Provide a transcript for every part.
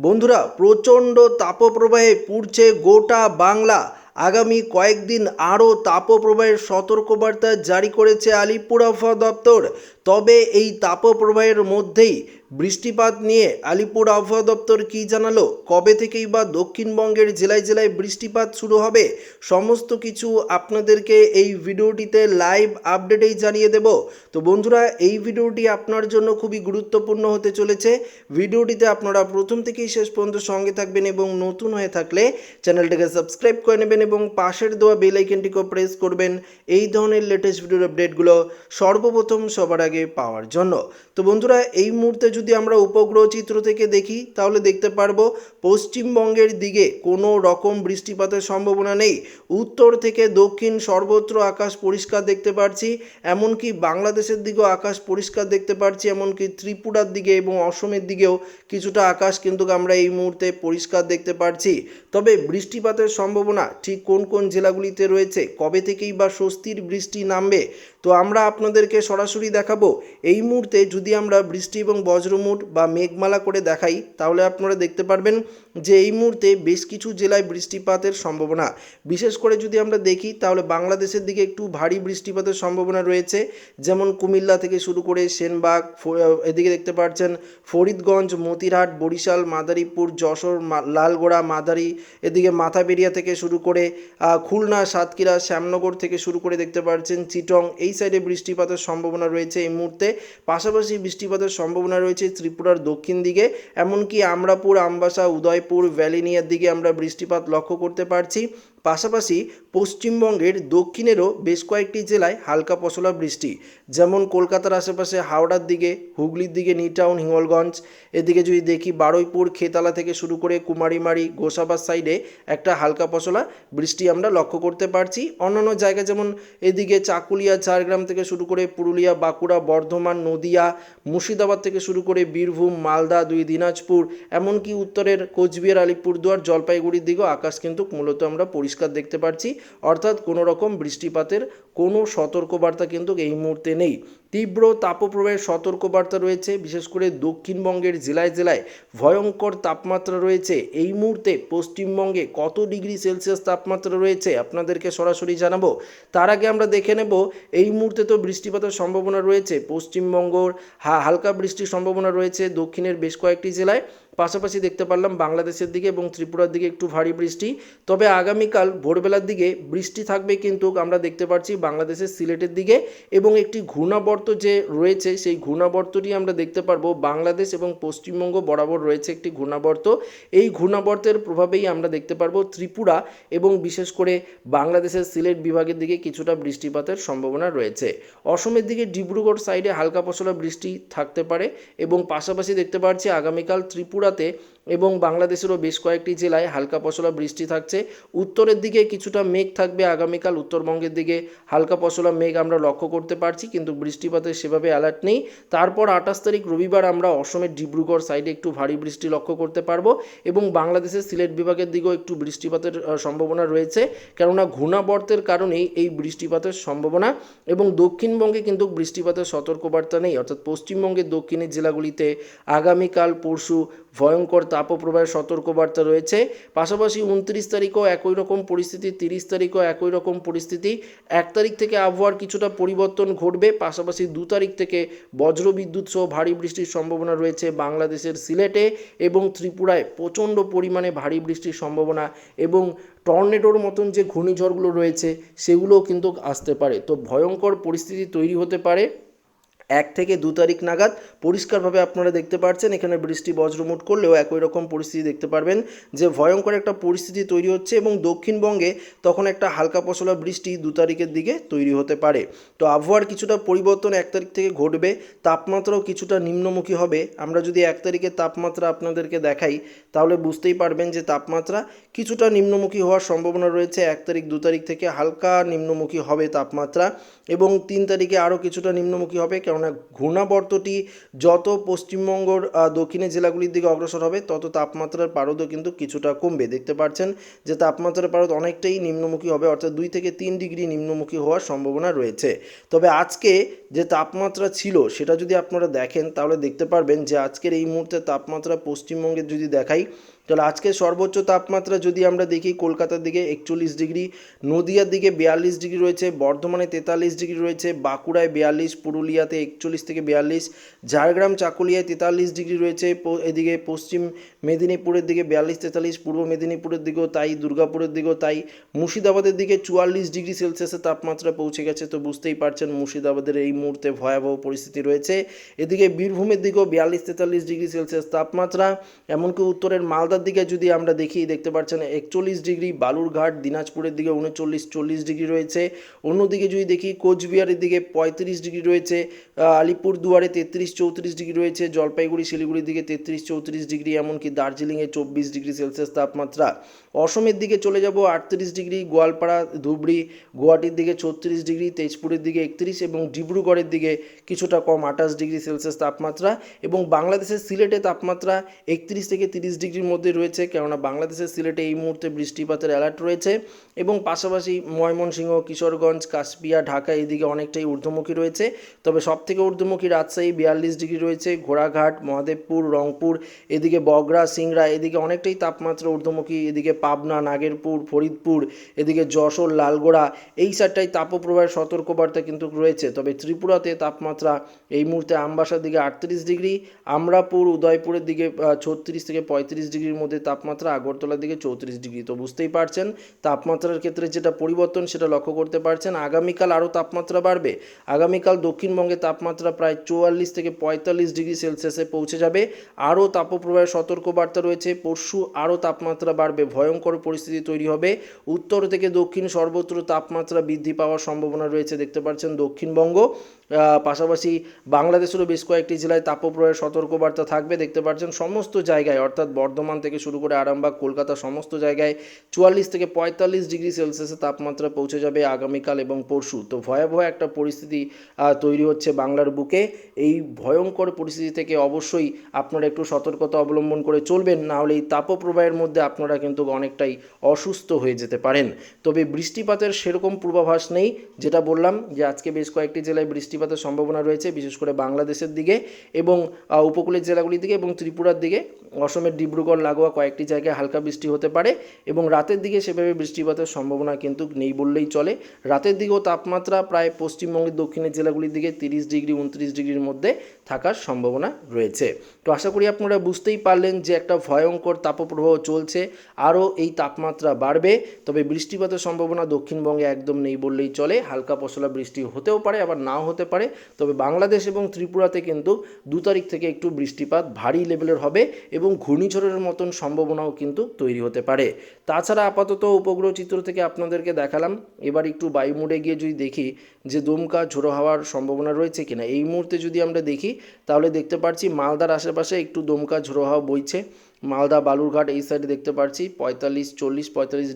বন্ধুরা, প্রচণ্ড তাপপ্রবাহে পুড়ছে গোটা বাংলা। আগামী কয়েকদিন আরও তাপপ্রবাহের সতর্কবার্তা জারি করেছে আলিপুর আবহাওয়া দপ্তর। তবে এই তাপপ্রবাহের মধ্যেই বৃষ্টিপাত নিয়ে আলিপুর আবহাওয়া দপ্তর কী জানালো? কবে থেকেই বা দক্ষিণবঙ্গের জেলায় জেলায় বৃষ্টিপাত শুরু হবে? সমস্ত কিছু আপনাদেরকে এই ভিডিওটিতে লাইভ আপডেটেই জানিয়ে দেব। তো বন্ধুরা, এই ভিডিওটি আপনার জন্য খুবই গুরুত্বপূর্ণ হতে চলেছে। ভিডিওটিতে আপনারা প্রথম থেকেই শেষ পর্যন্ত সঙ্গে থাকবেন এবং নতুন হয়ে থাকলে চ্যানেলটিকে সাবস্ক্রাইব করে নেবেন এবং পাশের দেওয়া বেল আইকনটিকেও প্রেস করবেন। এই ধরনের লেটেস্ট ভিডিওর আপডেটগুলো সর্বপ্রথম সবার পাওয়ার জন্য। তো বন্ধুরা, এই মুহূর্তে যদি আমরা উপগ্রহ চিত্র থেকে দেখি, তাহলে দেখতে পারব পশ্চিমবঙ্গের দিকে কোনো রকম বৃষ্টিপাতের সম্ভাবনা নেই। উত্তর থেকে দক্ষিণ সর্বত্র আকাশ পরিষ্কার দেখতে পাচ্ছি এমনকি বাংলাদেশের দিকেও আকাশ পরিষ্কার দেখতে পাচ্ছি এমনকি ত্রিপুরার দিকে এবং অসমের দিকেও কিছুটা আকাশ কিন্তু আমরা এই মুহূর্তে পরিষ্কার দেখতে পাচ্ছি তবে বৃষ্টিপাতের সম্ভাবনা ঠিক কোন কোন জেলাগুলিতে রয়েছে? কবে থেকেই বা স্বস্তির বৃষ্টি নামবে? তো আমরা আপনাদেরকে সরাসরি দেখাবো। এই মুহূর্তে যদি আমরা বৃষ্টি এবং বজ্রমুট বা মেঘমালা করে দেখাই, তাহলে আপনারা দেখতে পারবেন যে এই মুহূর্তে বেশ কিছু জেলায় বৃষ্টিপাতের সম্ভাবনা। বিশেষ করে যদি আমরা দেখি, তাহলে বাংলাদেশের দিকে একটু ভারী বৃষ্টিপাতের সম্ভাবনা রয়েছে। যেমন কুমিল্লা থেকে শুরু করে সেনবাগ এদিকে দেখতে পাচ্ছেন ফরিদগঞ্জ, মতিরহাট, বরিশাল, মাদারীপুর, যশোর লালগোড়া, মাদারি, এদিকে মাথাবেরিয়া থেকে শুরু করে খুলনা, সাতক্ষীরা, শ্যামনগর থেকে শুরু করে দেখতে পাচ্ছেন চিটং। এই সাইডে বৃষ্টিপাতের সম্ভাবনা রয়েছে মুহূর্তে। পাশাপাশি বৃষ্টিপাতের সম্ভাবনা রয়েছে ত্রিপুরার দক্ষিণ দিকে। এমনকি আমরাপুর, আমবাসা, উদয়পুর, ভ্যালিনিয়ার দিকে আমরা বৃষ্টিপাত লক্ষ্য করতে পারছি। পাশাপাশি পশ্চিমবঙ্গের দক্ষিণেরও বেশ কয়েকটি জেলায় হালকা পশলা বৃষ্টি, যেমন কলকাতার আশেপাশে হাওড়ার দিকে, হুগলির দিকে নিউটাউন হিঙ্গলগঞ্জ। এদিকে যদি দেখি বারুইপুর, খেতালা থেকে শুরু করে কুমারীমারি গোসাবার সাইডে একটা হালকা পশলা বৃষ্টি আমরা লক্ষ্য করতে পারছি। অন্যান্য জায়গা যেমন এদিকে চাকুলিয়া, ঝাড়গ্রাম থেকে শুরু করে পুরুলিয়া, বাঁকুড়া, বর্ধমান, নদিয়া, মুর্শিদাবাদ থেকে শুরু করে বীরভূম, মালদা, দুই দিনাজপুর, এমনকি উত্তরের কোচবিহার, আলিপুরদুয়ার, জলপাইগুড়ির দিকেও আকাশ কিন্তু মূলত আমরা পরিষ্কার দেখতে পাচ্ছি অর্থাৎ কোনো রকম বৃষ্টিপাতের কোনো সতর্কবার্তা কিন্তু এই মুহূর্তে নেই। তীব্র তাপপ্রবাহের সতর্কবার্তা রয়েছে, বিশেষ করে দক্ষিণবঙ্গের জেলায় জেলায় ভয়ঙ্কর তাপমাত্রা রয়েছে। এই মুহূর্তে পশ্চিমবঙ্গে কত ডিগ্রি সেলসিয়াস তাপমাত্রা রয়েছে আপনাদেরকে সরাসরি জানাব। তার আগে আমরা দেখে নেব, এই মুহূর্তে তো বৃষ্টিপাতের সম্ভাবনা রয়েছে। পশ্চিমবঙ্গর হালকা বৃষ্টির সম্ভাবনা রয়েছে দক্ষিণের বেশ কয়েকটি জেলায়। পাশাপাশি দেখতে পারলাম বাংলাদেশের দিকে এবং ত্রিপুরার দিকে একটু ভারী বৃষ্টি। তবে আগামীকাল ভোরবেলার দিকে বৃষ্টি থাকবে কিন্তু আমরা দেখতে পাচ্ছি বাংলাদেশের সিলেটের দিকে এবং একটি ঘূর্ণাবর্ত যে রয়েছে, সেই ঘূর্ণাবর্তটি আমরা দেখতে পারব বাংলাদেশ এবং পশ্চিমবঙ্গ বরাবর রয়েছে একটি ঘূর্ণাবর্ত। এই ঘূর্ণাবর্তের প্রভাবেই আমরা দেখতে পারব ত্রিপুরা এবং বিশেষ করে বাংলাদেশের সিলেট বিভাগের দিকে কিছুটা বৃষ্টিপাতের সম্ভাবনা রয়েছে। অসমের দিকে ডিব্রুগড় সাইডে হালকা পশলা বৃষ্টি থাকতে পারে এবং পাশাপাশি দেখতে পাচ্ছি আগামীকাল ত্রিপুরাতে এবং বাংলাদেশেরও বেশ কয়েকটি জেলায় হালকা পশলা বৃষ্টি থাকছে। উত্তরের দিকে কিছুটা মেঘ থাকবে আগামীকাল, উত্তরবঙ্গের দিকে হালকা পশলা মেঘ আমরা লক্ষ্য করতে পারছি, কিন্তু বৃষ্টিপাতের সেভাবে অ্যালার্ট নেই। তারপর আঠাশ তারিখ রবিবার আমরা অসমের ডিব্রুগড় সাইডে একটু ভারী বৃষ্টি লক্ষ্য করতে পারব এবং বাংলাদেশের সিলেট বিভাগের দিকেও একটু বৃষ্টিপাতের সম্ভাবনা রয়েছে। কেননা ঘূর্ণাবর্তের কারণেই এই বৃষ্টিপাতের সম্ভাবনা এবং দক্ষিণবঙ্গে কিন্তু বৃষ্টিপাতের সতর্কবার্তা নেই। অর্থাৎ পশ্চিমবঙ্গের দক্ষিণের জেলাগুলিতে আগামীকাল পরশু ভয়ঙ্কর তাপপ্রবাহের সতর্কবার্তা রয়েছে। পাশাপাশি উনত্রিশ তারিখও একই রকম পরিস্থিতি, তিরিশ তারিখও একই রকম পরিস্থিতি। এক তারিখ থেকে আবহাওয়ার কিছুটা পরিবর্তন ঘটবে, পাশাপাশি দু তারিখ থেকে বজ্রবিদ্যুৎ সহ ভারী বৃষ্টির সম্ভাবনা রয়েছে বাংলাদেশের সিলেটে এবং ত্রিপুরায় প্রচণ্ড পরিমাণে ভারী বৃষ্টির সম্ভাবনা এবং টর্নেডোর মতন যে ঘূর্ণিঝড়গুলো রয়েছে, সেগুলোও কিন্তু আসতে পারে। তো ভয়ঙ্কর পরিস্থিতি তৈরি হতে পারে। এক থেকে দু তারিখ নাগাদ পরিষ্কারভাবে আপনারা দেখতে পাচ্ছেন এখানে বৃষ্টি বজ্রমুট করলেও একই রকম পরিস্থিতি দেখতে পারবেন, যে ভয়ঙ্কর একটা পরিস্থিতি তৈরি হচ্ছে এবং দক্ষিণবঙ্গে তখন একটা হালকা পশলা বৃষ্টি দু তারিখের দিকে তৈরি হতে পারে। তো আবহাওয়ার কিছুটা পরিবর্তন এক তারিখ থেকে ঘটবে, তাপমাত্রাও কিছুটা নিম্নমুখী হবে। আমরা যদি এক তারিখের তাপমাত্রা আপনাদেরকে দেখাই, তাহলে বুঝতেই পারবেন যে তাপমাত্রা কিছুটা নিম্নমুখী হওয়ার সম্ভাবনা রয়েছে। এক তারিখ, দু তারিখ থেকে হালকা নিম্নমুখী হবে তাপমাত্রা এবং তিন তারিখে আরও কিছুটা নিম্নমুখী হবে, কেননা কেননা ঘূর্ণাবর্তটি যত পশ্চিমবঙ্গর দক্ষিণের জেলাগুলির দিকে অগ্রসর হবে, তত তাপমাত্রার পারদও কিন্তু কিছুটা কমবে। দেখতে পাচ্ছেন যে তাপমাত্রার পারদ অনেকটাই নিম্নমুখী হবে, অর্থাৎ দুই থেকে তিন ডিগ্রি নিম্নমুখী হওয়ার সম্ভাবনা রয়েছে। তবে আজকে যে তাপমাত্রা ছিল, সেটা যদি আপনারা দেখেন, তাহলে দেখতে পারবেন যে আজকের এই মুহূর্তে তাপমাত্রা পশ্চিমবঙ্গের যদি দেখাই তাহলে আজকে সর্বোচ্চ তাপমাত্রা যদি আমরা দেখি কলকাতার দিকে একচল্লিশ ডিগ্রি, নদিয়ার দিকে বিয়াল্লিশ ডিগ্রি রয়েছে, বর্ধমানে তেতাল্লিশ ডিগ্রি রয়েছে, বাঁকুড়ায় বিয়াল্লিশ, পুরুলিয়াতে একচল্লিশ থেকে বিয়াল্লিশ, ঝাড়গ্রাম, চাকুলিয়ায় তেতাল্লিশ ডিগ্রি রয়েছে এদিকে পশ্চিম মেদিনীপুরের দিকে বিয়াল্লিশ, তেতাল্লিশ, পূর্ব মেদিনীপুরের দিকেও তাই, দুর্গাপুরের দিকেও তাই, মুর্শিদাবাদের দিকে চুয়াল্লিশ ডিগ্রি সেলসিয়াসের তাপমাত্রা পৌঁছে গেছে, তো বুঝতেই পারছেন মুর্শিদাবাদের এই মুহূর্তে ভয়াবহ পরিস্থিতি রয়েছে। এদিকে বীরভূমের দিকেও বিয়াল্লিশ, তেতাল্লিশ ডিগ্রি সেলসিয়াস তাপমাত্রা, এমনকি উত্তরের মালদার দিকে যদি আমরা দেখি, দেখতে পাচ্ছেন একচল্লিশ ডিগ্রি, বালুরঘাট, দিনাজপুরের দিকে উনচল্লিশ, চল্লিশ ডিগ্রি রয়েছে। অন্যদিকে যদি দেখি, কোচবিহারের দিকে পঁয়ত্রিশ ডিগ্রি রয়েছে আলিপুরদুয়ারে তেত্রিশ, চৌত্রিশ ডিগ্রি রয়েছে, জলপাইগুড়ি, শিলিগুড়ির দিকে তেত্রিশ, চৌত্রিশ ডিগ্রি, এমনকি দার্জিলিংয়ে চব্বিশ ডিগ্রি সেলসিয়াস তাপমাত্রা। অসমের দিকে চলে যাব, আটত্রিশ ডিগ্রি, গোয়ালপাড়া, ধুবড়ি, গুয়াহাটির দিকে ছত্রিশ ডিগ্রি, তেজপুরের দিকে একত্রিশ এবং ডিব্রুগড়ের দিকে কিছুটা কম, আঠাশ ডিগ্রি সেলসিয়াস তাপমাত্রা এবং বাংলাদেশের সিলেটে তাপমাত্রা একত্রিশ থেকে তিরিশ ডিগ্রির মধ্যে রয়েছে, কেননা বাংলাদেশের সিলেটে এই মুহূর্তে বৃষ্টিপাতের অ্যালার্ট রয়েছে এবং পাশাপাশি ময়মনসিংহ, কিশোরগঞ্জ, কাশপিয়া, ঢাকা এদিকে অনেকটাই ঊর্ধ্বমুখী রয়েছে। তবে সব থেকে ঊর্ধ্বমুখী রাজশাহী বিয়াল্লিশ ডিগ্রি রয়েছে, ঘোড়াঘাট, মহাদেবপুর, রংপুর, এদিকে বগরা, সিংড়া, এদিকে অনেকটাই তাপমাত্রা ঊর্ধ্বমুখী, এদিকে পাবনা, নাগেরপুর, ফরিদপুর, এদিকে যশোর, লালগোড়া, এই সাইডটাই তাপপ্রবাহের সতর্কবার্তা কিন্তু রয়েছে। তবে ত্রিপুরাতে তাপমাত্রা এই মুহূর্তে আমবাসার দিকে আটত্রিশ ডিগ্রি, আমরাপুর, উদয়পুরের দিকে ছত্রিশ থেকে পঁয়ত্রিশ ডিগ্রির মধ্যে তাপমাত্রা আগরতলার দিকে চৌত্রিশ ডিগ্রি। তো বুঝতেই পারছেন, তাপমাত্রার ক্ষেত্রে যেটা পরিবর্তন সেটা লক্ষ্য করতে পারছেন, আগামীকাল আরও তাপমাত্রা বাড়বে। আগামীকাল দক্ষিণবঙ্গে তাপমাত্রা প্রায় চুয়াল্লিশ থেকে পঁয়তাল্লিশ ডিগ্রি সেলসিয়াসে পৌঁছে যাবে। আরও তাপপ্রবাহের সতর্কবার্তা রয়েছে, পরশু আরও তাপমাত্রা বাড়বে, ভয়ঙ্কর পরিস্থিতি তৈরি হবে। উত্তর থেকে দক্ষিণ সর্বত্র তাপমাত্রা বৃদ্ধি পাওয়ার সম্ভাবনা রয়েছে, দেখতে পাচ্ছেন দক্ষিণবঙ্গ। পাশাপাশি বাংলাদেশেরও বেশ কয়েকটি জেলায় তাপপ্রবাহের সতর্কবার্তা থাকবে। দেখতে পাচ্ছেন সমস্ত জায়গায়, অর্থাৎ বর্ধমান থেকে শুরু করে আরামবাগ, কলকাতা সমস্ত জায়গায় চুয়াল্লিশ থেকে পঁয়তাল্লিশ ডিগ্রি সেলসিয়াসের তাপমাত্রা পৌঁছে যাবে আগামীকাল এবং পরশু। তো ভয়াবহ একটা পরিস্থিতি তৈরি হচ্ছে বাংলার বুকে। এই ভয়ঙ্কর পরিস্থিতি থেকে অবশ্যই আপনারা একটু সতর্কতা অবলম্বন করে চলবেন, না হলে এই তাপপ্রবাহের মধ্যে আপনারা কিন্তু অনেকটাই অসুস্থ হয়ে যেতে পারেন। তবে বৃষ্টিপাতের সেরকম পূর্বাভাস নেই, যেটা বললাম যে আজকে বেশ কয়েকটি জেলায় বৃষ্টিপাতের সম্ভাবনা রয়েছে, বিশেষ করে বাংলাদেশের দিকে এবং উপকূলের জেলাগুলির দিকে এবং ত্রিপুরার দিকে। অসমের ডিব্রুগড়, লাগোয়া কয়েকটি জায়গায় হালকা বৃষ্টি হতে পারে এবং রাতের দিকে সেভাবে বৃষ্টিপাতের সম্ভাবনা কিন্তু নেই বললেই চলে। রাতের দিকেও তাপমাত্রা প্রায় পশ্চিমবঙ্গের দক্ষিণের জেলাগুলির দিকে তিরিশ ডিগ্রি, উনত্রিশ ডিগ্রির মধ্যে থাকার সম্ভাবনা রয়েছে। তো আশা করি আপনারা বুঝতেই পারলেন যে একটা ভয়ঙ্কর তাপপ্রবাহ চলছে, আরও এই তাপমাত্রা বাড়বে, তবে বৃষ্টিপাতের সম্ভাবনা দক্ষিণবঙ্গে একদম নেই বললেই চলে। হালকা পশলা বৃষ্টি হতেও পারে, আবার নাও হতে পারে। তবে বাংলাদেশ এবং ত্রিপুরাতে কিন্তু দু তারিখ থেকে একটু বৃষ্টিপাত ভারী লেভেলের হবে এবং ঘূর্ণিঝড়ের মতন সম্ভাবনাও কিন্তু তৈরি হতে পারে। তাছাড়া আপাতত উপগ্রহ চিত্র থেকে আপনাদেরকে দেখালাম। এবার একটু বায়ুমোডে গিয়ে যদি দেখি যে দমকা ঝোড়ো হওয়ার সম্ভাবনা রয়েছে কিনা, এই মুহূর্তে যদি আমরা দেখি তাহলে দেখতে পাচ্ছি মালদার আশেপাশে একটু দমকা ঝোড়ো হাওয়া বইছে। মালদা বালুরঘাট এই সাইডে দেখতে পাচ্ছি পঁয়তাল্লিশ, চল্লিশ, পঁয়তাল্লিশ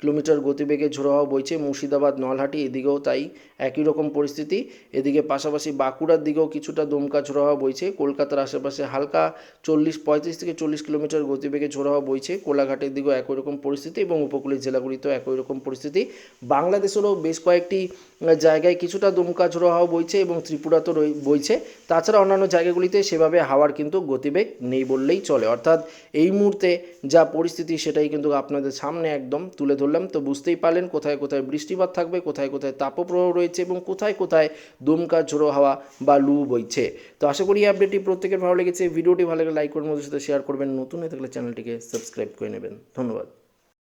কিলোমিটার গতিবেগে ঝোড়ো হাওয়া বইছে। মুর্শিদাবাদ, নলহাটি এদিকেও তাই একই রকম পরিস্থিতি। এদিকে পাশাপাশি বাঁকুড়ার দিকেও কিছুটা দমকা ঝোড়ো হাওয়া বইছে। কলকাতার আশেপাশে হালকা চল্লিশ, পঁয়ত্রিশ থেকে চল্লিশ কিলোমিটার গতিবেগে ঝোড়ো হাওয়া বইছে। কোলাঘাটের দিকেও একই রকম পরিস্থিতি এবং উপকূলীয় জেলাগুলিতেও একই রকম পরিস্থিতি। বাংলাদেশেরও বেশ কয়েকটি জায়গায় কিছুটা দমকা ঝোড়ো হাওয়া বইছে এবং ত্রিপুরাতেও বইছে। তাছাড়া অন্যান্য জায়গাগুলিতে সেভাবে হাওয়ার কিন্তু গতিবেগ নেই বললেই চলে। অর্থাৎ এই মুহূর্তে যা পরিস্থিতি সেটাই কিন্তু আপনাদের সামনে একদম তুলে ধরলাম। তো বুঝতেই পারলেন কোথায় কোথায় বৃষ্টিপাত থাকবে, কোথায় কোথায় তাপপ্রবাহ রয়েছে এবং কোথায় কোথায় দুমকা, ঝোড়ো হাওয়া বা লু বইছে। তো আশা করি আপডেটটি প্রত্যেকের ভালো লেগেছে। ভিডিওটি ভালো লাগে লাইক করে মধ্যে সাথে শেয়ার করবেন। নতুন হয়ে থাকলে চ্যানেলটিকে সাবস্ক্রাইব করে নেবেন। ধন্যবাদ।